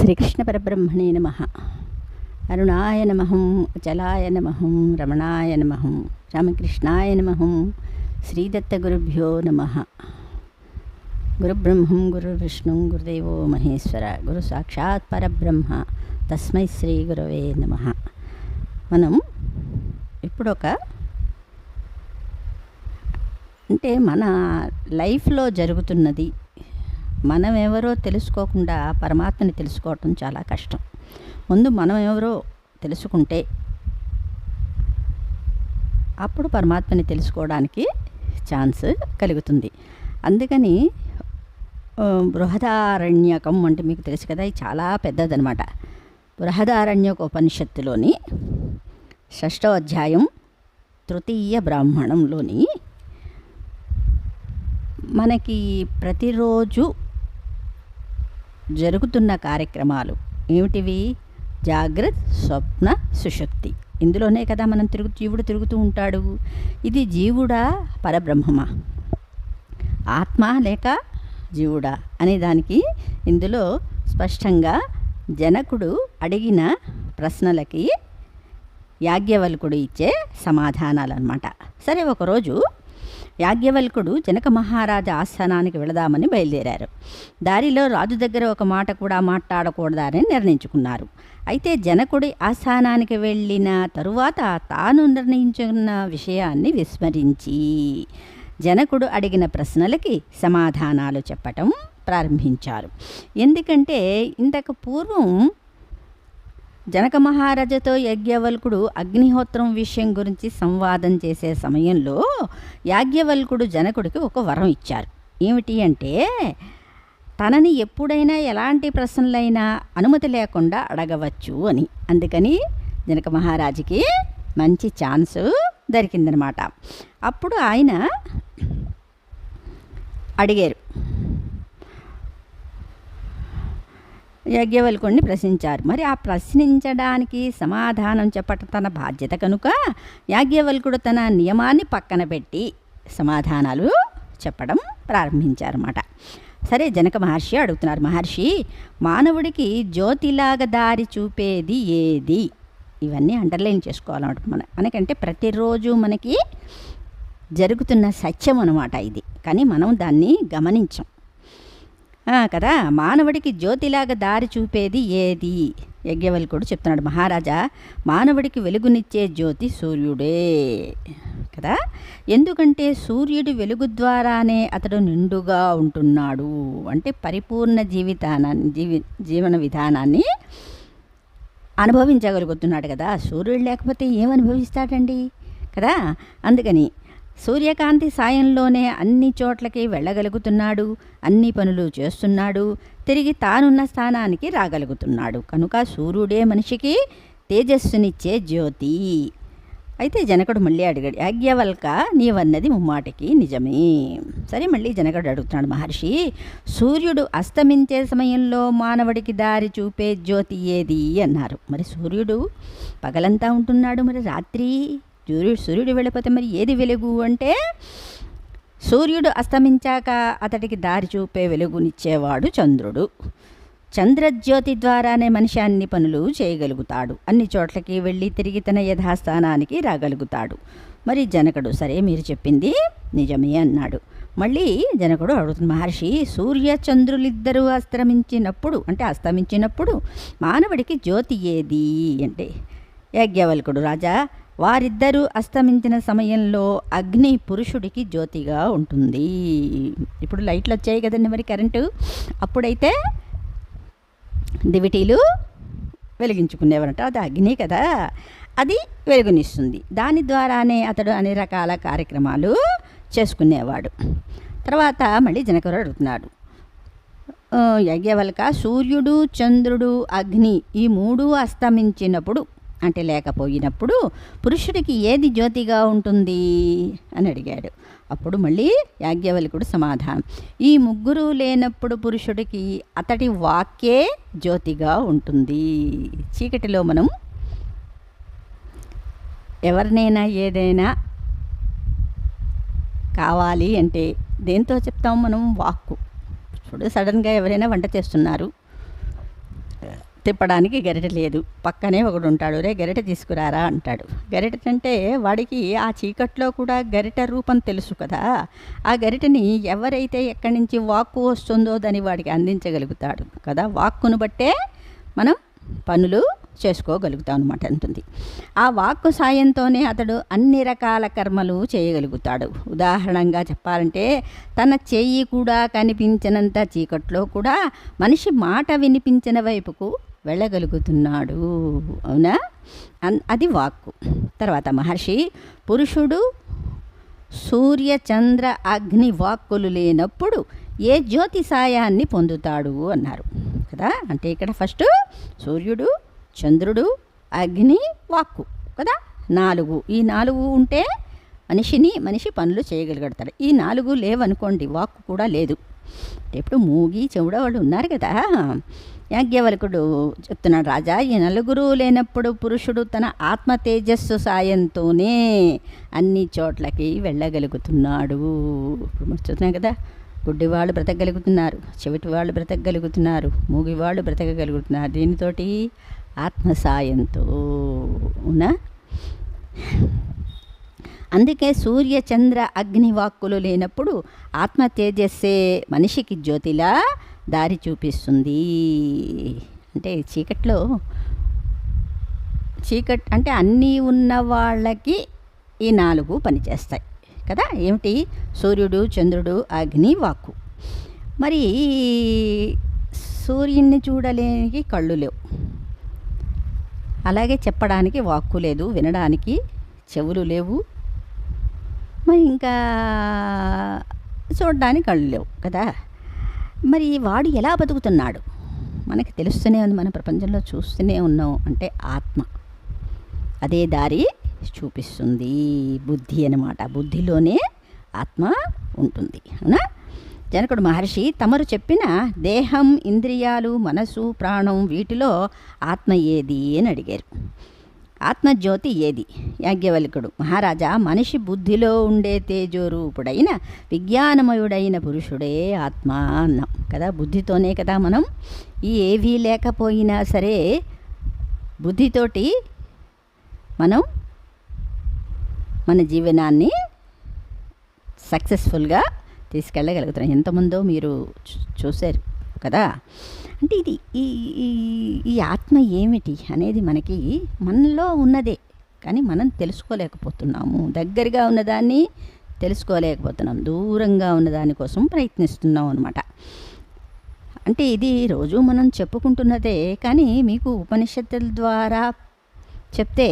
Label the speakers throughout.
Speaker 1: శ్రీకృష్ణ పరబ్రహ్మణే నమ అరుణాయ నమహం అచలాయ నమహం రమణాయ నమహం రామకృష్ణాయ నమహం శ్రీదత్తగురుభ్యో నమ గురుబ్రహ్మం గురుర్విష్ణు గురుదేవో మహేశ్వర గురు సాక్షాత్ పరబ్రహ్మ తస్మై శ్రీ గురవే నమ మనం ఇప్పుడొక అంటే మన లైఫ్లో జరుగుతున్నది మనం ఎవరో తెలుసుకోకుండా పరమాత్మని తెలుసుకోవటం చాలా కష్టం ముందు మనం ఎవరో తెలుసుకుంటే అప్పుడు పరమాత్మని తెలుసుకోవడానికి ఛాన్స్ కలుగుతుంది అందుకని బృహదారణ్యకం అంటే మీకు తెలుసు కదా ఇది చాలా పెద్దదనమాట బృహదారణ్యక ఉపనిషత్తులోని షష్టో అధ్యాయం తృతీయ బ్రాహ్మణంలోని మనకి ప్రతిరోజు జరుగుతున్న కార్యక్రమాలు ఏమిటివి జాగ్రత్త స్వప్న సుశక్తి ఇందులోనే కదా మనం తిరుగు జీవుడు తిరుగుతూ ఉంటాడు ఇది జీవుడా పరబ్రహ్మమా ఆత్మ లేక జీవుడా అనే దానికి ఇందులో స్పష్టంగా జనకుడు అడిగిన ప్రశ్నలకి యాజ్ఞవల్కుడు ఇచ్చే సమాధానాలు అనమాట సరే ఒకరోజు యాజ్ఞవల్కుడు జనక మహారాజ ఆస్థానానికి వెళదామని బయలుదేరారు దారిలో రాజు దగ్గర ఒక మాట కూడా మాట్లాడకూడదని నిర్ణయించుకున్నారు అయితే జనకుడి ఆస్థానానికి వెళ్ళిన తరువాత తాను నిర్ణయించుకున్న విషయాన్ని విస్మరించి జనకుడు అడిగిన ప్రశ్నలకి సమాధానాలు చెప్పటం ప్రారంభించారు ఎందుకంటే ఇంతకు పూర్వం జనక మహారాజతో యాజ్ఞవల్కుడు అగ్నిహోత్రం విషయం గురించి సంవాదం చేసే సమయంలో యాజ్ఞవల్కుడు జనకుడికి ఒక వరం ఇచ్చారు ఏమిటి అంటే తనని ఎప్పుడైనా ఎలాంటి ప్రశ్నలైనా అనుమతి లేకుండా అడగవచ్చు అని అందుకని జనక మహారాజుకి మంచి ఛాన్స్ దొరికిందనమాట అప్పుడు ఆయన అడిగారు యజ్ఞవల్కుణ్ణి ప్రశ్నించారు మరి ఆ ప్రశ్నించడానికి సమాధానం చెప్పటం తన బాధ్యత కనుక యాజ్ఞవల్కుడు తన నియమాన్ని పక్కన పెట్టి సమాధానాలు చెప్పడం ప్రారంభించారన్నమాట సరే జనక మహర్షి అడుగుతున్నారు మహర్షి మానవుడికి జ్యోతిలాగ దారి చూపేది ఏది ఇవన్నీ అండర్లైన్ చేసుకోవాలన్నమాట మన మనకంటే ప్రతిరోజు మనకి జరుగుతున్న సత్యం అనమాట ఇది కానీ మనం దాన్ని గమనించం కదా మానవుడికి జ్యోతిలాగా దారి చూపేది ఏది యజ్ఞవల్కుడు చెప్తున్నాడు మహారాజా మానవుడికి వెలుగునిచ్చే జ్యోతి సూర్యుడే కదా ఎందుకంటే సూర్యుడు వెలుగు ద్వారానే అతడు నిండుగా ఉంటున్నాడు అంటే పరిపూర్ణ జీవితానాన్ని జీవి జీవన విధానాన్ని అనుభవించగలుగుతున్నాడు కదా సూర్యుడు లేకపోతే ఏమనుభవిస్తాడండి కదా అందుకని సూర్యకాంతి సాయంలోనే అన్ని చోట్లకి వెళ్ళగలుగుతున్నాడు అన్ని పనులు చేస్తున్నాడు తిరిగి తానున్న స్థానానికి రాగలుగుతున్నాడు కనుక సూర్యుడే మనిషికి తేజస్సునిచ్చే జ్యోతి అయితే జనకుడు మళ్ళీ అడిగాడు యాజ్ఞవల్క నీవన్నది ముమ్మాటికి నిజమే సరే మళ్ళీ జనకుడు అడుగుతున్నాడు మహర్షి సూర్యుడు అస్తమించే సమయంలో మానవుడికి దారి చూపే జ్యోతి ఏది అన్నారు మరి సూర్యుడు పగలంతా ఉంటున్నాడు మరి రాత్రి సూర్యుడు సూర్యుడు వెళ్ళిపోతే మరి ఏది వెలుగు అంటే సూర్యుడు అస్తమించాక అతడికి దారి చూపే వెలుగునిచ్చేవాడు చంద్రుడు చంద్రజ్యోతి ద్వారానే మనిషి అన్ని పనులు చేయగలుగుతాడు అన్ని చోట్లకి వెళ్ళి తిరిగి తన యథాస్థానానికి రాగలుగుతాడు మరి జనకుడు సరే మీరు చెప్పింది నిజమే అన్నాడు మళ్ళీ జనకుడు అడుగుతుంది మహర్షి సూర్య చంద్రులిద్దరూ అస్తమించినప్పుడు అంటే అస్తమించినప్పుడు మానవుడికి జ్యోతి ఏది అంటే యాజ్ఞవల్కుడు రాజా వారిద్దరూ అస్తమించిన సమయంలో అగ్ని పురుషుడికి జ్యోతిగా ఉంటుంది ఇప్పుడు లైట్లు వచ్చాయి కదండి మరి కరెంటు అప్పుడైతే దివిటీలు వెలిగించుకునేవారంట అది అగ్ని కదా అది వెలుగునిస్తుంది దాని ద్వారానే అతడు అన్ని రకాల కార్యక్రమాలు చేసుకునేవాడు తర్వాత మళ్ళీ జనకరుడు అడుగుతున్నాడు యజ్ఞవల్క సూర్యుడు చంద్రుడు అగ్ని ఈ మూడు అస్తమించినప్పుడు అంటే లేకపోయినప్పుడు పురుషుడికి ఏది జ్యోతిగా ఉంటుంది అని అడిగాడు అప్పుడు మళ్ళీ యాజ్ఞవల్కుడు సమాధానం ఈ ముగ్గురు లేనప్పుడు పురుషుడికి అతడి వాక్యే జ్యోతిగా ఉంటుంది చీకటిలో మనం ఎవరినైనా ఏదైనా కావాలి అంటే దేంతో చెప్తాం మనం వాక్కు ఇప్పుడు సడన్గా ఎవరైనా వంట చేస్తున్నారు తిప్పడానికి గరిట లేదు పక్కనే ఒకడు ఉంటాడు రే గరిట తీసుకురారా అంటాడు గరిట అంటే వాడికి ఆ చీకట్లో కూడా గరిట రూపం తెలుసు కదా ఆ గరిటని ఎవరైతే ఎక్కడి నుంచి వాక్కు వస్తుందో దాన్ని వాడికి అందించగలుగుతాడు కదా వాక్కును బట్టే మనం పనులు చేసుకోగలుగుతాం అనమాట అంటుంది ఆ వాక్కు సాయంతోనే అతడు అన్ని రకాల కర్మలు చేయగలుగుతాడు ఉదాహరణగా చెప్పాలంటే తన చెయ్యి కూడా కనిపించినంత చీకట్లో కూడా మనిషి మాట వినిపించిన వైపుకు వెళ్ళగలుగుతున్నాడు అవునా అది వాక్కు తర్వాత మహర్షి పురుషుడు సూర్య చంద్ర అగ్ని వాక్కులు లేనప్పుడు ఏ జ్యోతి సాయాన్ని పొందుతాడు అన్నారు కదా అంటే ఇక్కడ ఫస్ట్ సూర్యుడు చంద్రుడు అగ్ని వాక్కు కదా నాలుగు ఈ నాలుగు ఉంటే మనిషిని మనిషి పనులు చేయగలుగుతాడు ఈ నాలుగు లేవనుకోండి వాక్కు కూడా లేదు ఇప్పుడు మూగి చెవుడ వాళ్ళు ఉన్నారు కదా యాజ్ఞవల్కుడు చెప్తున్నాడు రాజా ఈ నలుగురు లేనప్పుడు పురుషుడు తన ఆత్మ తేజస్సు సాయంతోనే అన్ని చోట్లకి వెళ్ళగలుగుతున్నాడు ఇప్పుడు మనం చూస్తున్నాం కదా గుడ్డివాళ్ళు బ్రతకగలుగుతున్నారు చెవిటి వాళ్ళు బ్రతకగలుగుతున్నారు మూగివాళ్ళు బ్రతకగలుగుతున్నారు దీనితోటి ఆత్మ సాయంతో అవునా అందుకే సూర్య చంద్ర అగ్నివాక్కులు లేనప్పుడు ఆత్మ తేజస్సే మనిషికి జ్యోతిలా దారి చూపిస్తుంది అంటే చీకట్లో చీకట్ అంటే అన్నీ ఉన్న వాళ్ళకి ఈ నాలుగు పనిచేస్తాయి కదా ఏమిటి సూర్యుడు చంద్రుడు అగ్ని వాక్కు మరి సూర్యుడిని చూడలేనికి కళ్ళు లేవు అలాగే చెప్పడానికి వాక్కు లేదు వినడానికి చెవులు లేవు మరి ఇంకా చూడడానికి కళ్ళు లేవు కదా మరి వాడు ఎలా బతుకుతున్నాడు మనకి తెలుస్తూనే ఉంది మన ప్రపంచంలో చూస్తూనే ఉన్నాం అంటే ఆత్మ అదే దారి చూపిస్తుంది బుద్ధి అనమాట బుద్ధిలోనే ఆత్మ ఉంటుంది అవునా జనకుడు మహర్షి తమరు చెప్పిన దేహం ఇంద్రియాలు మనసు ప్రాణం వీటిలో ఆత్మ ఏది అని అడిగారు ఆత్మజ్యోతి ఏది యాజ్ఞవల్కుడు మహారాజా మనిషి బుద్ధిలో ఉండే తేజోరూపుడైన విజ్ఞానమయుడైన పురుషుడే ఆత్మ అన్నాం కదా బుద్ధితోనే కదా మనం ఈ ఏవీ లేకపోయినా సరే బుద్ధితోటి మనం మన జీవనాన్ని సక్సెస్ఫుల్గా తీసుకెళ్ళగలుగుతున్నాం ఎంతమందో మీరు చూశారు కదా అంటే ఇది ఈ ఈ ఆత్మ ఏమిటి అనేది మనకి మనలో ఉన్నదే కానీ మనం తెలుసుకోలేకపోతున్నాము దగ్గరగా ఉన్నదాన్ని తెలుసుకోలేకపోతున్నాం దూరంగా ఉన్నదాని కోసం ప్రయత్నిస్తున్నాం అనమాట అంటే ఇది రోజు మనం చెప్పుకుంటున్నదే కానీ మీకు ఉపనిషత్తుల ద్వారా చెప్తే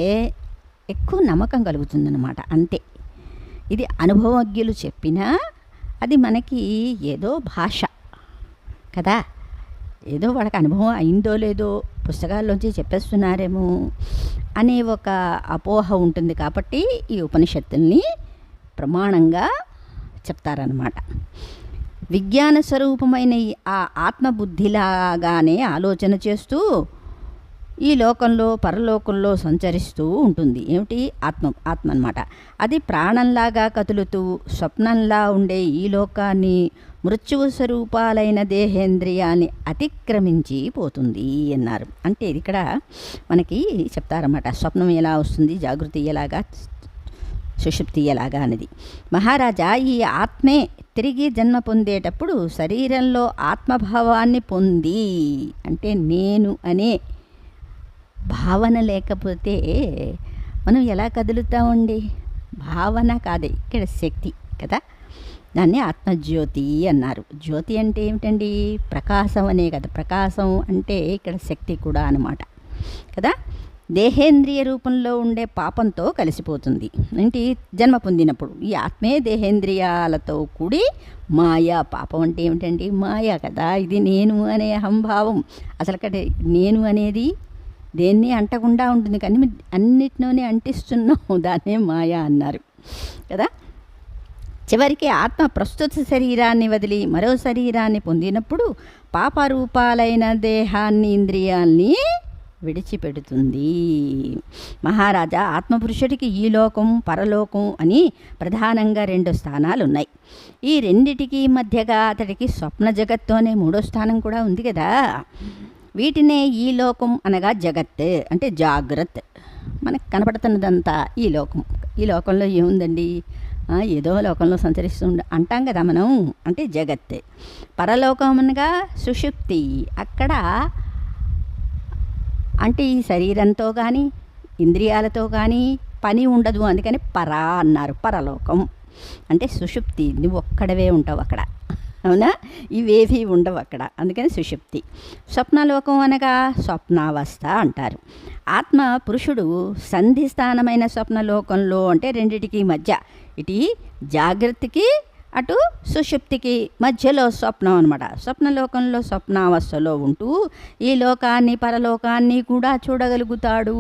Speaker 1: ఎక్కువ నమ్మకం కలుగుతుందన్నమాట అంతే ఇది అనుభవజ్ఞులు చెప్పినా అది మనకి ఏదో భాష కదా ఏదో వాళ్ళకి అనుభవం అయిందో లేదో పుస్తకాల్లోంచి చెప్పేస్తున్నారేమో అనే ఒక అపోహ ఉంటుంది కాబట్టి ఈ ఉపనిషత్తుల్ని ప్రమాణంగా చెప్తారనమాట విజ్ఞాన స్వరూపమైన ఆ ఆత్మబుద్ధిలాగానే ఆలోచన చేస్తూ ఈ లోకంలో పరలోకంలో సంచరిస్తూ ఉంటుంది ఏమిటి ఆత్మ ఆత్మ అనమాట అది ప్రాణంలాగా కదులుతూ స్వప్నంలా ఉండే ఈ లోకాన్ని మృత్యువు స్వరూపాలైన దేహేంద్రియాన్ని అతిక్రమించి పోతుంది అన్నారు అంటే ఇది ఇక్కడ మనకి చెప్తారన్నమాట స్వప్నం ఎలా వస్తుంది జాగృతి ఎలాగా సుషుప్తి ఎలాగా అన్నది మహారాజా ఈ ఆత్మే తిరిగి జన్మ పొందేటప్పుడు శరీరంలో ఆత్మభావాన్ని పొంది అంటే నేను అనే భావన లేకపోతే మనం ఎలా కదులుతామండి భావన కాదే ఇక్కడ శక్తి కదా దాన్ని ఆత్మజ్యోతి అన్నారు జ్యోతి అంటే ఏమిటండి ప్రకాశం అనే కదా ప్రకాశం అంటే ఇక్కడ శక్తి కూడా అనమాట కదా దేహేంద్రియ రూపంలో ఉండే పాపంతో కలిసిపోతుంది ఏంటి జన్మ పొందినప్పుడు ఈ ఆత్మే దేహేంద్రియాలతో కూడి మాయా పాపం అంటే ఏమిటండి మాయా కదా ఇది నేను అనే అహంభావం అసలు అక్కడ నేను అనేది దేన్ని అంటకుండా ఉంటుంది కానీ అన్నిటిలోనే అంటిస్తున్నాం దాన్నే మాయా అన్నారు కదా చివరికి ఆత్మ ప్రస్తుత శరీరాన్ని వదిలి మరో శరీరాన్ని పొందినప్పుడు పాపరూపాలైన దేహాన్ని ఇంద్రియాల్ని విడిచిపెడుతుంది మహారాజా ఆత్మపురుషుడికి ఈ లోకం పరలోకం అని ప్రధానంగా రెండు స్థానాలు ఉన్నాయి ఈ రెండిటికి మధ్యగా అతడికి స్వప్న జగత్తు అనే మూడో స్థానం కూడా ఉంది కదా వీటినే ఈ లోకం అనగా జగత్ అంటే జాగ్రత్త మనకు కనపడుతున్నదంతా ఈ లోకం ఈ లోకంలో ఏముందండి ఏదో లోకంలో సంచరిస్తూ అంటాం కదా మనం అంటే జగత్తే పరలోకమునగా సుషుప్తి అక్కడ అంటే ఈ శరీరంతో కానీ ఇంద్రియాలతో కానీ పని ఉండదు అందుకని పరా అన్నారు పరలోకం అంటే సుషుప్తి నువ్వు ఒక్కడవే ఉంటావు అక్కడ అవునా ఇవేవి ఉండవు అక్కడ అందుకని సుషుప్తి స్వప్నలోకం అనగా స్వప్నావస్థ అంటారు ఆత్మ పురుషుడు సంధిస్థానమైన స్వప్నలోకంలో అంటే రెండిటికి మధ్య ఇటు జాగ్రత్తకి అటు సుషుప్తికి మధ్యలో స్వప్నం అనమాట స్వప్నలోకంలో స్వప్నావస్థలో ఉంటూ ఈ లోకాన్ని పరలోకాన్ని కూడా చూడగలుగుతాడు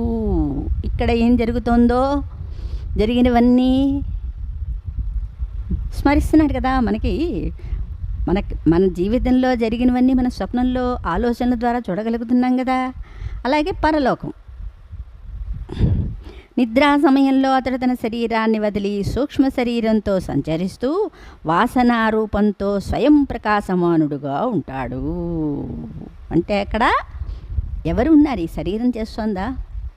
Speaker 1: ఇక్కడ ఏం జరుగుతుందో జరిగినవన్నీ స్మరిస్తున్నాడు కదా మనకి మన మన జీవితంలో జరిగినవన్నీ మన స్వప్నంలో ఆలోచనల ద్వారా చూడగలుగుతున్నాం కదా అలాగే పరలోకం నిద్రా సమయంలో అతడు తన శరీరాన్ని వదిలి సూక్ష్మ శరీరంతో సంచరిస్తూ వాసన రూపంతో స్వయం ప్రకాశమానుడుగా ఉంటాడు అంటే అక్కడ ఎవరు ఉన్నారు ఈ శరీరం చేస్తోందా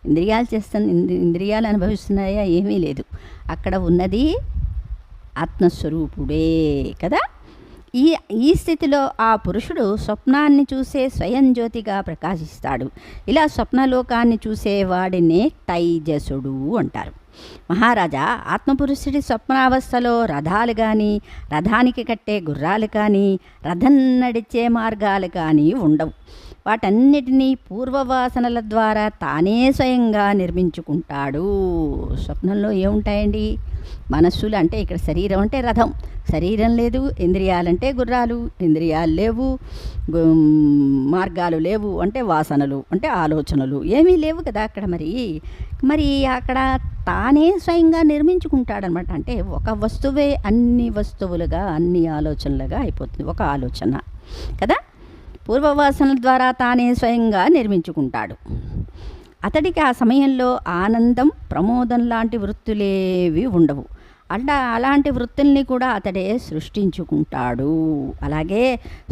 Speaker 1: ఇంద్రియాలు చేస్తుంది ఇంద్రియాలు అనుభవిస్తున్నాయా ఏమీ లేదు అక్కడ ఉన్నది ఆత్మస్వరూపుడే కదా ఈ ఈ స్థితిలో ఆ పురుషుడు స్వప్నాన్ని చూసే స్వయం జ్యోతిగా ప్రకాశిస్తాడు ఇలా స్వప్నలోకాన్ని చూసేవాడినే తైజసుడు అంటారు మహారాజా ఆత్మపురుషుడి స్వప్నావస్థలో రథాలు కానీ రథానికి కట్టే గుర్రాలు కానీ రథం నడిచే మార్గాలు కానీ ఉండవు వాటన్నిటినీ పూర్వవాసనల ద్వారా తానే స్వయంగా నిర్మించుకుంటాడు స్వప్నంలో ఏముంటాయండి మనస్సులు అంటే ఇక్కడ శరీరం అంటే రథం శరీరం లేదు ఇంద్రియాలంటే గుర్రాలు ఇంద్రియాలు లేవు మార్గాలు లేవు అంటే వాసనలు అంటే ఆలోచనలు ఏమీ లేవు కదా అక్కడ మరి మరి అక్కడ తానే స్వయంగా నిర్మించుకుంటాడనమాట అంటే ఒక వస్తువే అన్ని వస్తువులుగా అన్ని ఆలోచనలుగా అయిపోతుంది ఒక ఆలోచన కదా పూర్వవాసనల ద్వారా తానే స్వయంగా నిర్మించుకుంటాడు అతడికి ఆ సమయంలో ఆనందం ప్రమోదం లాంటి వృత్తులేవి ఉండవు అలా అలాంటి వృత్తుల్ని కూడా అతడే సృష్టించుకుంటాడు అలాగే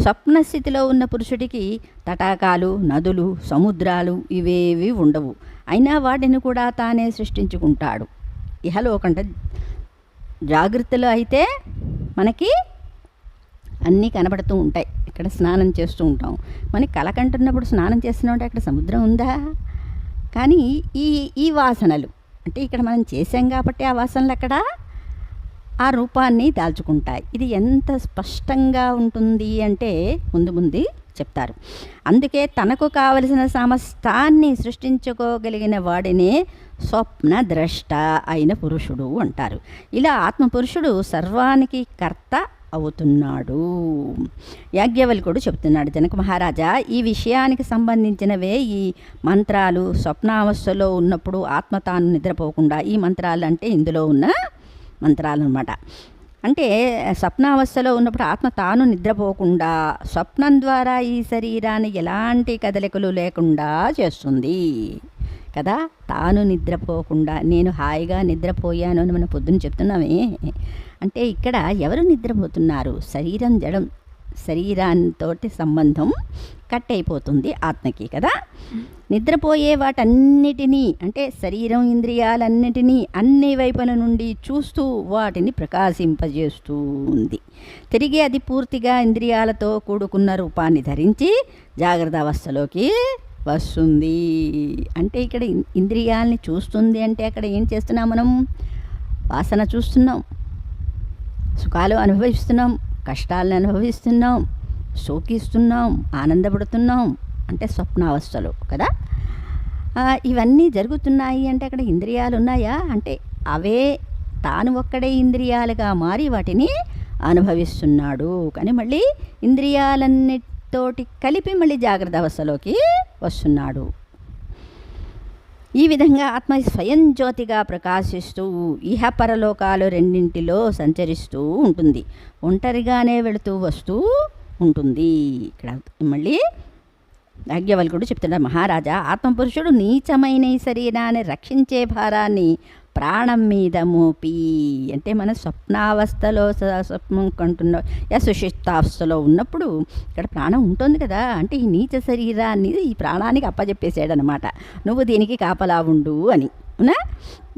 Speaker 1: స్వప్నస్థితిలో ఉన్న పురుషుడికి తటాకాలు నదులు సముద్రాలు ఇవేవి ఉండవు అయినా వాటిని కూడా తానే సృష్టించుకుంటాడు ఇహలోకంట జాగ్రత్తలో అయితే మనకి అన్నీ కనబడుతూ ఉంటాయి ఇక్కడ స్నానం చేస్తూ ఉంటాం మనకి కలకంటున్నప్పుడు స్నానం చేస్తున్నామంటే అక్కడ సముద్రం ఉందా కానీ ఈ ఈ వాసనలు అంటే ఇక్కడ మనం చేసాం కాబట్టి ఆ వాసనలు అక్కడ ఆ రూపాన్ని దాల్చుకుంటాయి ఇది ఎంత స్పష్టంగా ఉంటుంది అంటే ముందు ముందు చెప్తారు అందుకే తనకు కావలసిన సమస్తాన్ని సృష్టించుకోగలిగిన వాడినే స్వప్న ద్రష్ట అయిన పురుషుడు అంటారు ఇలా ఆత్మ పురుషుడు సర్వానికి కర్త అవుతున్నాడు యాజ్ఞవల్కుడు చెబుతున్నాడు జనక మహారాజా ఈ విషయానికి సంబంధించినవే ఈ మంత్రాలు స్వప్నావస్థలో ఉన్నప్పుడు ఆత్మ తాను నిద్రపోకుండా ఈ మంత్రాలు అంటే ఇందులో ఉన్న మంత్రాలు అనమాట అంటే స్వప్నావస్థలో ఉన్నప్పుడు ఆత్మ తాను నిద్రపోకుండా స్వప్నం ద్వారా ఈ శరీరాన్ని ఎలాంటి కదలికలు లేకుండా చేస్తుంది కదా తాను నిద్రపోకుండా నేను హాయిగా నిద్రపోయాను అని మనం పొద్దున్న చెప్తున్నామే అంటే ఇక్కడ ఎవరు నిద్రపోతున్నారు శరీరం జడం శరీరంతో సంబంధం కట్ అయిపోతుంది ఆత్మకి కదా నిద్రపోయే వాటన్నిటినీ అంటే శరీరం ఇంద్రియాలన్నిటినీ అన్ని వైపుల నుండి చూస్తూ వాటిని ప్రకాశింపజేస్తూ ఉంది తిరిగి అది పూర్తిగా ఇంద్రియాలతో కూడుకున్న రూపాన్ని ధరించి జాగ్రత్త అవస్థలోకి వస్తుంది అంటే ఇక్కడ ఇంద్రియాలని చూస్తుంది అంటే అక్కడ ఏం చేస్తున్నాం మనం వాసన చూస్తున్నాం సుఖాలు అనుభవిస్తున్నాం కష్టాలను అనుభవిస్తున్నాం శోకిస్తున్నాం ఆనందపడుతున్నాం అంటే స్వప్నావస్థలు కదా ఇవన్నీ జరుగుతున్నాయి అంటే అక్కడ ఇంద్రియాలు ఉన్నాయా అంటే అవే తాను ఒక్కడే ఇంద్రియాలుగా మారి వాటిని అనుభవిస్తున్నాడు కానీ మళ్ళీ ఇంద్రియాలన్నిటితోటి కలిపి మళ్ళీ జాగ్రత్త అవస్థలోకి వస్తున్నాడు ఈ విధంగా ఆత్మ స్వయం జ్యోతిగా ప్రకాశిస్తూ ఇహ పరలోకాలు రెండింటిలో సంచరిస్తూ ఉంటుంది ఒంటరిగానే వెళుతూ వస్తూ ఉంటుంది ఇక్కడ మళ్ళీ యాజ్ఞవల్కుడు చెప్తున్నాడు మహారాజా ఆత్మపురుషుడు నీచమైన శరీరాన్ని రక్షించే భారాన్ని ప్రాణం మీద మోపి అంటే మన స్వప్నావస్థలో స్వప్నం కంటున్న యా సుషిప్తావస్థలో ఉన్నప్పుడు ఇక్కడ ప్రాణం ఉంటుంది కదా అంటే ఈ నీచ శరీరాన్ని ఈ ప్రాణానికి అప్పజెప్పేసాడనమాట నువ్వు దీనికి కాపలా ఉండు అని అవునా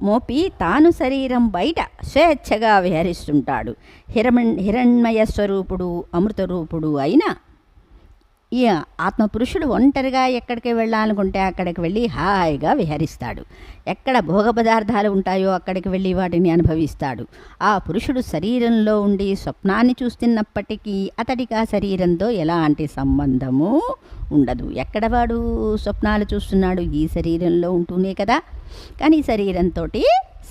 Speaker 1: మోపి తాను శరీరం బయట స్వేచ్ఛగా విహరిస్తుంటాడు హిరణ్ హిరణ్మయ స్వరూపుడు అమృత రూపుడు అయిన ఈ ఆత్మపురుషుడు ఒంటరిగా ఎక్కడికి వెళ్ళాలనుకుంటే అక్కడికి వెళ్ళి హాయిగా విహరిస్తాడు ఎక్కడ భోగ పదార్థాలు ఉంటాయో అక్కడికి వెళ్ళి వాటిని అనుభవిస్తాడు ఆ పురుషుడు శరీరంలో ఉండి స్వప్నాన్ని చూస్తున్నప్పటికీ అతడికి ఆ శరీరంతో ఎలాంటి సంబంధము ఉండదు ఎక్కడ వాడు స్వప్నాలు చూస్తున్నాడు ఈ శరీరంలో ఉంటూనే కదా కానీ శరీరంతో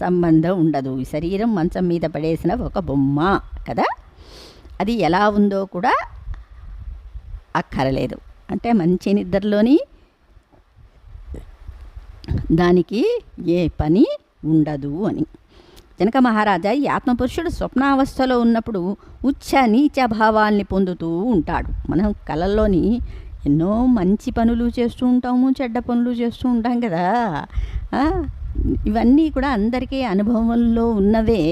Speaker 1: సంబంధం ఉండదు ఈ శరీరం మంచం మీద పడేసిన ఒక బొమ్మ కదా అది ఎలా ఉందో కూడా అక్కరలేదు అంటే మంచి నిద్రలోని దానికి ఏ పని ఉండదు అని జనక మహారాజా ఈ ఆత్మపురుషుడు స్వప్నావస్థలో ఉన్నప్పుడు ఉచ్చ నీచ భావాల్ని పొందుతూ ఉంటాడు మనం కళల్లోని ఎన్నో మంచి పనులు చేస్తూ ఉంటాము చెడ్డ పనులు చేస్తూ ఉంటాం కదా ఇవన్నీ కూడా అందరికీ అనుభవంలో ఉన్నవే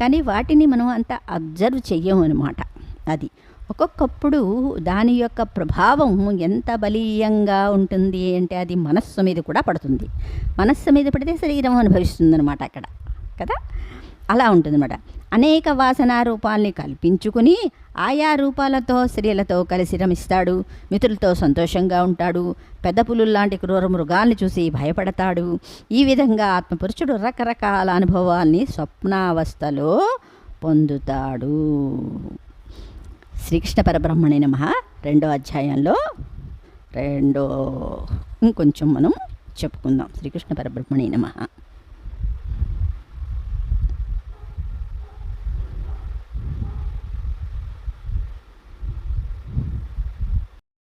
Speaker 1: కానీ వాటిని మనం అంత అబ్జర్వ్ చెయ్యము అనమాట అది ఒక్కొక్కప్పుడు దాని యొక్క ప్రభావం ఎంత బలీయంగా ఉంటుంది అంటే అది మనస్సు మీద కూడా పడుతుంది మనస్సు మీద పడితే శరీరం అనుభవిస్తుంది అనమాట అక్కడ కదా అలా ఉంటుంది అన్నమాట అనేక వాసనా రూపాల్ని కల్పించుకుని ఆయా రూపాలతో స్త్రీలతో కలిసి రమిస్తాడు మిత్రులతో సంతోషంగా ఉంటాడు పెద్ద పులుల లాంటి క్రూర మృగాల్ని చూసి భయపడతాడు ఈ విధంగా ఆత్మపురుషుడు రకరకాల అనుభవాల్ని స్వప్నావస్థలో పొందుతాడు శ్రీకృష్ణ పరబ్రహ్మణి నమ రెండో అధ్యాయంలో రెండో ఇంకొంచెం మనం చెప్పుకుందాం శ్రీకృష్ణ పరబ్రహ్మణి నమ